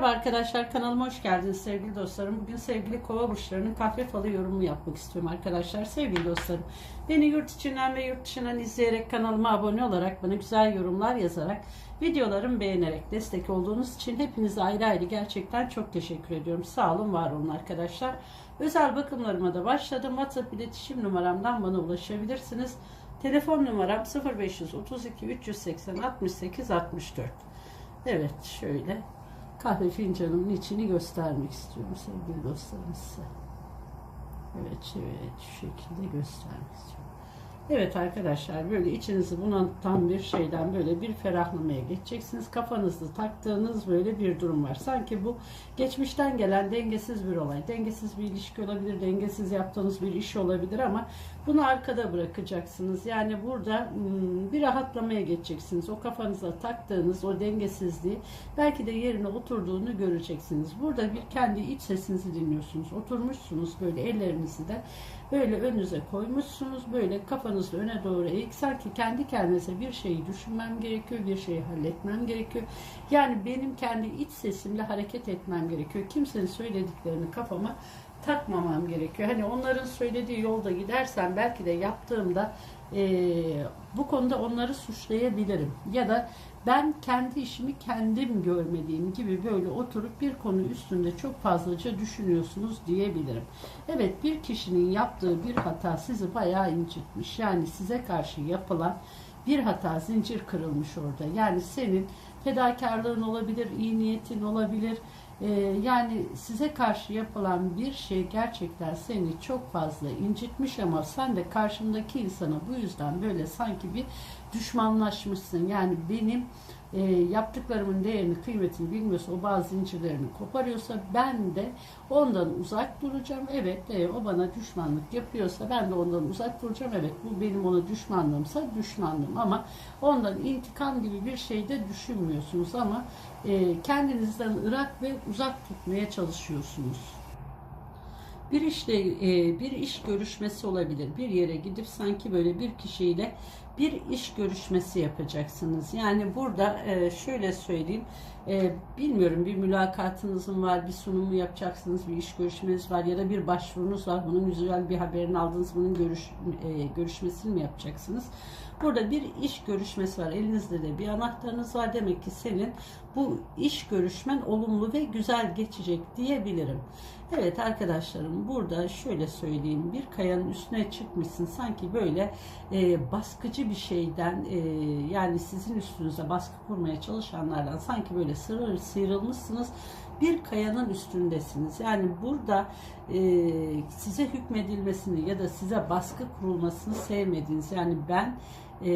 Merhaba arkadaşlar kanalıma hoş geldiniz sevgili dostlarım. Bugün sevgili kova burçlarının kahve falı yorumu yapmak istiyorum arkadaşlar. Sevgili dostlarım beni yurt içinden ve yurt dışından izleyerek kanalıma abone olarak bana güzel yorumlar yazarak videolarımı beğenerek destek olduğunuz için hepinize ayrı ayrı gerçekten çok teşekkür ediyorum. Sağ olun var olun arkadaşlar. Özel bakımlarıma da başladım. WhatsApp iletişim numaramdan bana ulaşabilirsiniz. Telefon numaram 0532 380 68 64. Evet şöyle kahve fincanımın içini göstermek istiyorum sevgili dostlarım size. Evet, evet şu şekilde göstermek istiyorum. Evet arkadaşlar böyle içinizi bunaltan bir şeyden böyle bir ferahlamaya geçeceksiniz. Kafanızda taktığınız böyle bir durum var. Sanki bu geçmişten gelen dengesiz bir olay. Dengesiz bir ilişki olabilir, dengesiz yaptığınız bir iş olabilir ama bunu arkada bırakacaksınız. Yani burada hmm, bir rahatlamaya geçeceksiniz. O kafanıza taktığınız o dengesizliği belki de yerine oturduğunu göreceksiniz. Burada bir kendi iç sesinizi dinliyorsunuz. Oturmuşsunuz böyle ellerinizi de böyle önünüze koymuşsunuz. Böyle kafanızı öne doğru eğik. Sanki kendi kendinize bir şeyi düşünmem gerekiyor. Bir şeyi halletmem gerekiyor. Yani benim kendi iç sesimle hareket etmem gerekiyor. Kimsenin söylediklerini kafama takmamam gerekiyor. Hani onların söylediği yolda gidersem belki de yaptığımda e, bu konuda onları suçlayabilirim. Ya da ben kendi işimi kendim görmediğim gibi böyle oturup bir konu üstünde çok fazlaca düşünüyorsunuz diyebilirim. Evet bir kişinin yaptığı bir hata sizi bayağı incitmiş. Yani size karşı yapılan bir hata zincir kırılmış orada. Yani senin fedakarlığın olabilir, iyi niyetin olabilir. Ee, yani size karşı yapılan bir şey gerçekten seni çok fazla incitmiş ama sen de karşındaki insana bu yüzden böyle sanki bir düşmanlaşmışsın. Yani benim e, yaptıklarımın değerini, kıymetini bilmiyorsa, o bazı zincirlerini koparıyorsa ben de ondan uzak duracağım. Evet, e, o bana düşmanlık yapıyorsa ben de ondan uzak duracağım. Evet, bu benim ona düşmanlığımsa düşmanlığım ama ondan intikam gibi bir şey de düşünmüyorsunuz ama e, kendinizden ırak ve uzak tutmaya çalışıyorsunuz. Bir işle e, bir iş görüşmesi olabilir. Bir yere gidip sanki böyle bir kişiyle bir iş görüşmesi yapacaksınız. Yani burada e, şöyle söyleyeyim. E, bilmiyorum bir mülakatınızın var, bir sunumu yapacaksınız, bir iş görüşmeniz var ya da bir başvurunuz var. Bunun güzel bir haberini aldınız. Bunun görüş, görüşmesini mi yapacaksınız? Burada bir iş görüşmesi var. Elinizde de bir anahtarınız var. Demek ki senin bu iş görüşmen olumlu ve güzel geçecek diyebilirim. Evet arkadaşlarım burada şöyle söyleyeyim. Bir kayanın üstüne çıkmışsın. Sanki böyle e, baskıcı bir şeyden e, yani sizin üstünüze baskı kurmaya çalışanlardan sanki böyle sırır, sıyrılmışsınız bir kayanın üstündesiniz. Yani burada e, size hükmedilmesini ya da size baskı kurulmasını sevmediğiniz yani ben e,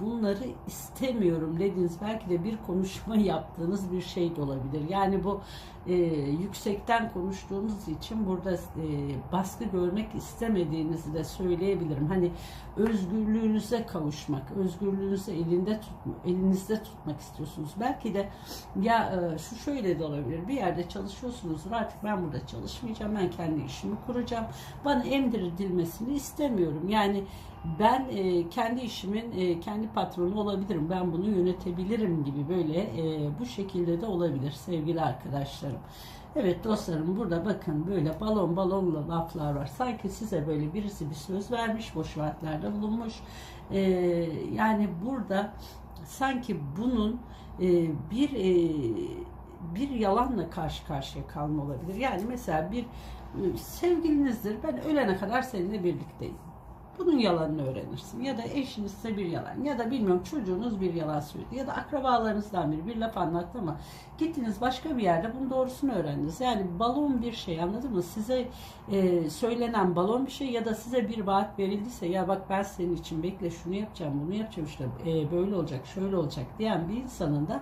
bunları istemiyorum dediğiniz belki de bir konuşma yaptığınız bir şey de olabilir. Yani bu e, yüksekten konuştuğunuz için burada e, baskı görmek istemediğinizi de söyleyebilirim. Hani özgürlüğünüze kavuşmak, özgürlüğünüzü elinde tutma, elinizde tutmak istiyorsunuz. Belki de ya e, şu şöyle de olabilir. Bir yerde çalışıyorsunuzdur. Artık ben burada çalışmayacağım. Ben kendi işimi kuracağım. Bana emdirilmesini istemiyorum. Yani ben e, kendi işimin e, kendi patronu olabilirim. Ben bunu yönetebilirim gibi böyle e, bu şekilde de olabilir sevgili arkadaşlarım. Evet dostlarım burada bakın böyle balon balonla laflar var. Sanki size böyle birisi bir söz vermiş, boş vaatlerde bulunmuş. E, yani burada sanki bunun e, bir e, bir yalanla karşı karşıya kalma olabilir. Yani mesela bir e, sevgilinizdir. Ben ölene kadar seninle birlikteyim. Bunun yalanını öğrenirsin. Ya da eşiniz size bir yalan ya da bilmiyorum çocuğunuz bir yalan söyledi ya da akrabalarınızdan biri bir laf anlattı ama gittiniz başka bir yerde bunun doğrusunu öğrendiniz. Yani balon bir şey anladın mı? Size e, söylenen balon bir şey ya da size bir vaat verildiyse ya bak ben senin için bekle şunu yapacağım bunu yapacağım işte e, böyle olacak şöyle olacak diyen bir insanın da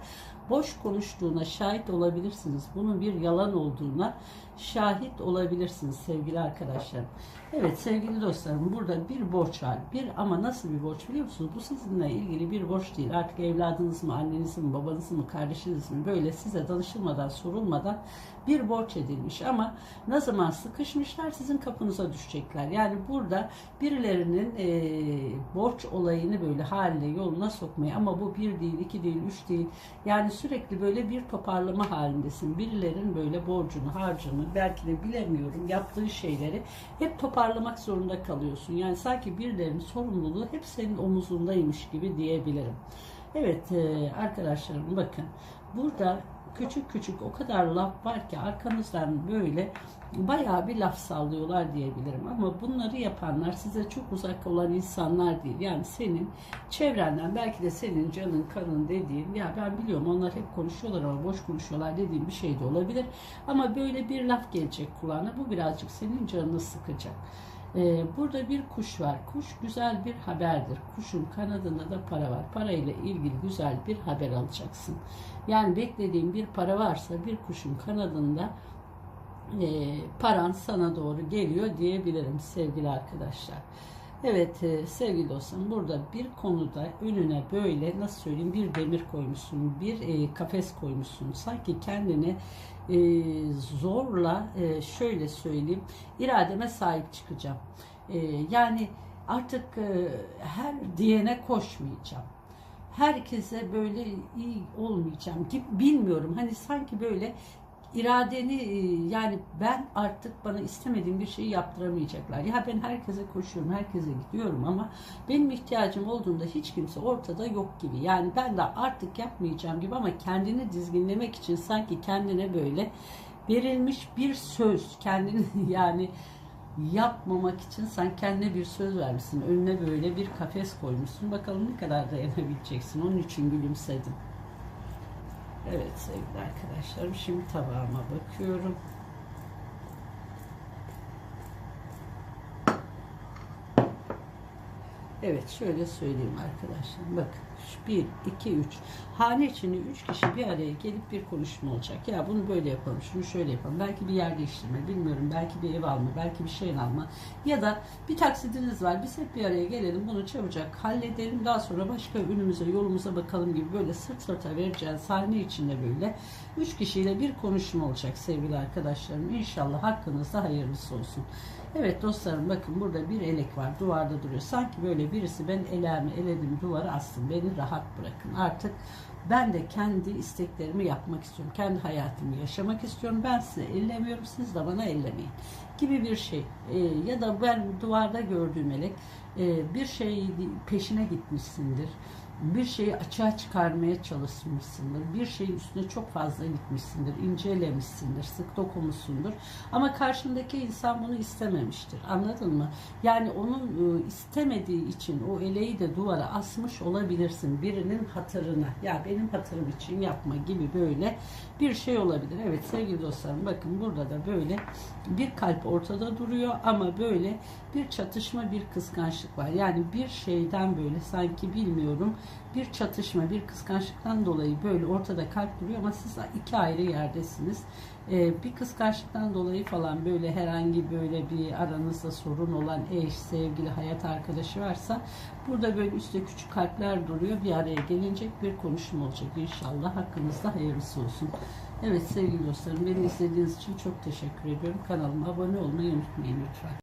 boş konuştuğuna şahit olabilirsiniz. Bunun bir yalan olduğuna şahit olabilirsiniz sevgili arkadaşlarım. Evet sevgili dostlarım burada bir borç var. Bir ama nasıl bir borç biliyor musunuz? Bu sizinle ilgili bir borç değil. Artık evladınız mı, anneniz mi, babanız mı, kardeşiniz mi böyle size danışılmadan, sorulmadan bir borç edilmiş ama ne zaman sıkışmışlar sizin kapınıza düşecekler. Yani burada birilerinin e, borç olayını böyle haline yoluna sokmayı ama bu bir değil, iki değil, üç değil. Yani sürekli böyle bir toparlama halindesin. Birilerin böyle borcunu, harcını, belki de bilemiyorum yaptığı şeyleri hep toparlamak zorunda kalıyorsun. Yani sanki birilerinin sorumluluğu hep senin omuzundaymış gibi diyebilirim. Evet e, arkadaşlarım bakın burada küçük küçük o kadar laf var ki arkanızdan böyle bayağı bir laf sallıyorlar diyebilirim. Ama bunları yapanlar size çok uzak olan insanlar değil. Yani senin çevrenden belki de senin canın kanın dediğin ya ben biliyorum onlar hep konuşuyorlar ama boş konuşuyorlar dediğim bir şey de olabilir. Ama böyle bir laf gelecek kulağına bu birazcık senin canını sıkacak. Ee, burada bir kuş var. Kuş güzel bir haberdir. Kuşun kanadında da para var. Parayla ilgili güzel bir haber alacaksın. Yani beklediğin bir para varsa bir kuşun kanadında e, paran sana doğru geliyor diyebilirim sevgili arkadaşlar. Evet e, sevgili dostum burada bir konuda önüne böyle nasıl söyleyeyim bir demir koymuşsun, bir e, kafes koymuşsun. Sanki kendini e, zorla şöyle söyleyeyim irademe sahip çıkacağım. Yani artık her diyene koşmayacağım herkese böyle iyi olmayacağım gibi bilmiyorum. Hani sanki böyle iradeni e, yani ben artık bana istemediğim bir şeyi yaptıramayacaklar. Ya ben herkese koşuyorum, herkese gidiyorum ama benim ihtiyacım olduğunda hiç kimse ortada yok gibi. Yani ben de artık yapmayacağım gibi ama kendini dizginlemek için sanki kendine böyle verilmiş bir söz, kendini yani yapmamak için sen kendine bir söz vermişsin. Önüne böyle bir kafes koymuşsun. Bakalım ne kadar dayanabileceksin. Onun için gülümsedim. Evet sevgili arkadaşlarım şimdi tabağıma bakıyorum. Evet şöyle söyleyeyim arkadaşlar. Bakın 1, 2, 3. Hane içinde 3 kişi bir araya gelip bir konuşma olacak. Ya bunu böyle yapalım, şunu şöyle yapalım. Belki bir yer değiştirme, bilmiyorum. Belki bir ev alma, belki bir şey alma. Ya da bir taksidiniz var. Biz hep bir araya gelelim, bunu çabucak halledelim. Daha sonra başka önümüze, yolumuza bakalım gibi böyle sırt sırta vereceğiz. Hane içinde böyle 3 kişiyle bir konuşma olacak sevgili arkadaşlarım. İnşallah hakkınızda hayırlısı olsun. Evet dostlarım bakın burada bir elek var duvarda duruyor. Sanki böyle birisi ben ellerimi eledim duvara astım. Beni rahat bırakın. Artık ben de kendi isteklerimi yapmak istiyorum. Kendi hayatımı yaşamak istiyorum. Ben size ellemiyorum. Siz de bana ellemeyin. Gibi bir şey. Ee, ya da ben duvarda gördüğüm elek e, bir şey peşine gitmişsindir bir şeyi açığa çıkarmaya çalışmışsındır. Bir şeyin üstüne çok fazla gitmişsindir, incelemişsindir, sık dokunmuşsundur. Ama karşındaki insan bunu istememiştir. Anladın mı? Yani onun e, istemediği için o eleği de duvara asmış olabilirsin. Birinin hatırına. Ya benim hatırım için yapma gibi böyle bir şey olabilir. Evet sevgili dostlarım bakın burada da böyle bir kalp ortada duruyor ama böyle bir çatışma, bir kıskançlık var. Yani bir şeyden böyle sanki bilmiyorum bir çatışma, bir kıskançlıktan dolayı böyle ortada kalp duruyor ama siz iki ayrı yerdesiniz. Ee, bir kıskançlıktan dolayı falan böyle herhangi böyle bir aranızda sorun olan eş, sevgili, hayat arkadaşı varsa burada böyle üstte küçük kalpler duruyor. Bir araya gelinecek bir konuşma olacak inşallah. Hakkınızda hayırlısı olsun. Evet sevgili dostlarım beni izlediğiniz için çok teşekkür ediyorum. Kanalıma abone olmayı unutmayın lütfen.